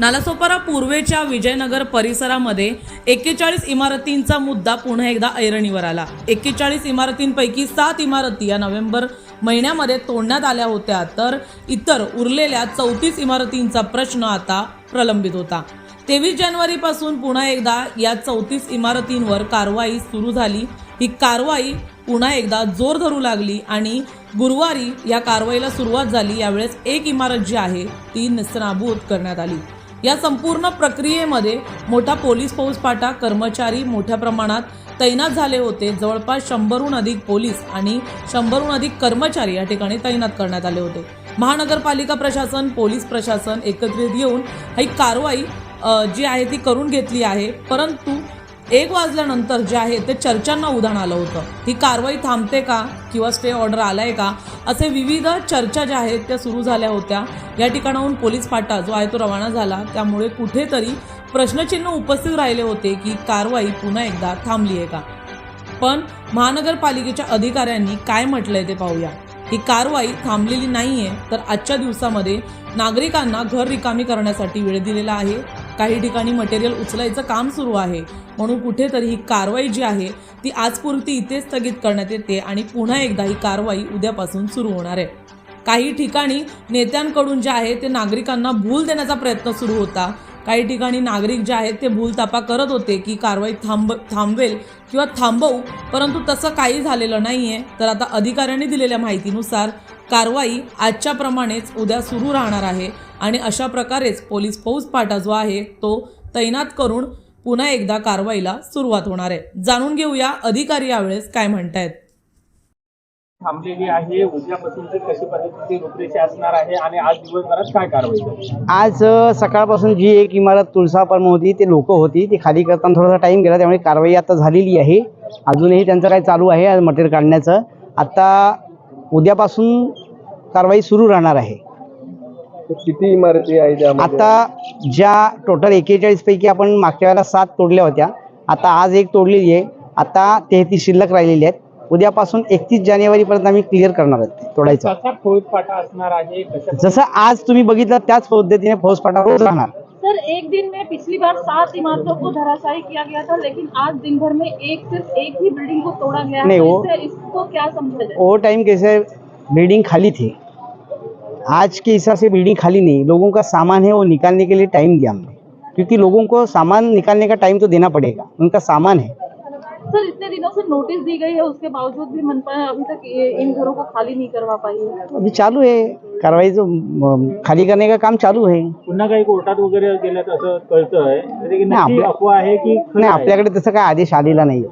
नालासोपारा पूर्वेच्या विजयनगर परिसरामध्ये एक्केचाळीस इमारतींचा मुद्दा पुन्हा एकदा ऐरणीवर आला. एक्केचाळीस इमारतींपैकी सात इमारती या नोव्हेंबर महिन्यामध्ये तोडण्यात आल्या होत्या तर इतर उरलेल्या चौतीस इमारतींचा प्रश्न आता प्रलंबित होता. तेवीस जानेवारीपासून पुन्हा एकदा या चौतीस इमारतींवर कारवाई सुरू झाली. ही कारवाई पुन्हा एकदा जोर धरू लागली आणि गुरुवारी या कारवाईला सुरुवात झाली. यावेळेस एक इमारत जी आहे ती निस्त्रनाभूत करण्यात आली. या संपूर्ण प्रक्रियेमध्ये मोठा पोलीस फौजफाटा कर्मचारी मोठ्या प्रमाणात तैनात झाले होते. जवळपास शंभरहून अधिक पोलीस आणि शंभरहून अधिक कर्मचारी या ठिकाणी तैनात करण्यात आले होते. महानगरपालिका प्रशासन पोलीस प्रशासन एकत्रित येऊन ही कारवाई जी आहे ती करून घेतली आहे. परंतु एक वाजल्यानंतर जे आहे ते चर्चांना उधाण आलं होतं. ही कारवाई थांबते का? किंवा स्टे ऑर्डर आलाय का? असे विविध चर्चा ज्या आहेत त्या सुरू झाल्या होत्या. या ठिकाणाहून पोलीस फाटा जो आहे तो रवाना झाला. त्यामुळे कुठेतरी प्रश्नचिन्ह उपस्थित राहिले होते की कारवाई पुन्हा एकदा थांबली आहे का? पण महानगरपालिकेच्या अधिकाऱ्यांनी काय म्हटलंय ते पाहूया. ही कारवाई थांबलेली नाहीये तर आजच्या दिवसामध्ये नागरिकांना घर रिकामी करण्यासाठी वेळ दिलेला आहे. काही ठिकाणी मटेरियल उचलायचं काम सुरू आहे. म्हणून कुठेतरी ही कारवाई जी आहे ती आजपुरती इथे स्थगित करण्यात येते आणि पुन्हा एकदा ही कारवाई उद्यापासून सुरू होणार आहे. काही ठिकाणी नेत्यांकडून जे आहे ते नागरिकांना भूल देण्याचा प्रयत्न सुरू होता. काही ठिकाणी नागरिक जे आहेत ते भूलतापा करत होते की कारवाई थांब थांबवेल किंवा थांबवू परंतु तसं काही झालेलं नाही आहे तर आता अधिकाऱ्यांनी दिलेल्या माहितीनुसार कारवाई आजच्या प्रमाणेच उद्या सुरू राहणार आहे आणि अशा प्रकारेच पोलीस फौजफाटा जो आहे तो तैनात करून पुन्हा एकदा कारवाईला सुरुवात होणार आहे. जाणून घेऊया अधिकारी यावेळेस काय म्हणतायत. थांबलेली आहे. उद्यापासूनची कशी पद्धतीची रूपरेषा असणार आहे आणि आज दिवसभरात काय कारवाई झाली आज अ, सकाळपासून जी एक इमारत तुळसापर्म होती ते लोक होती. ती खाली करताना थोडासा टाईम गेला त्यामुळे कारवाई आता झालेली आहे. अजूनही त्यांचं काय चालू आहे आज मटेरियल काढण्याचं. आता उद्यापासून कारवाई सुरू राहणार आहे. किती इमारती आहे त्यामध्ये? आता ज्या टोटल एकेचाळीस पैकी आपण मागच्या वेळेला सात तोडल्या होत्या. आता आज एक तोडलेली आहे. आता तेहतीस शिल्लक राहिलेली आहेत. उद्यापासून एकतीस जानेवारीपर्यंत आम्ही क्लिअर करणार आहेत तोडायचं. कसा फौजफाटा असणार आहे? कशा जसं आज तुम्ही बघितलं त्याच पद्धतीने फौजफाटा रोज राहणार. सर एक दिन में पिछली बार सात इमारतों को धराशायी किया गया था लेकिन आज दिन भर में एक सिर्फ़ एक ही बिल्डिंग को तोड़ा गया नहीं, है वो- इससे इसको क्या समझा जाए? वो टाइम कैसे बिल्डिंग खाली थी। आज के हिसाब से बिल्डिंग खाली नहीं लोगों का सामान है वो निकालने के लिए टाइम दिया हमने। क्योंकि लोगों को सामान निकालने का टाइम तो देना पड़ेगा उनका सामान है। सर इतने दिनों से नोटिस दी गई है उसके बावजूद भी मनपा अभी तक ये इन घरों को खाली नहीं करवा पाई है। अभी चालू है कार्रवाई जो खाली करने का काम चालू है। पुन्हा काही कोर्टात वगैरे गेल्याचं असं कळतंय तरी नक्की आपल्या- अफवा आहे की खरं नाही आहे? आपल्याकडे तसं काय आदेश आलेला नाही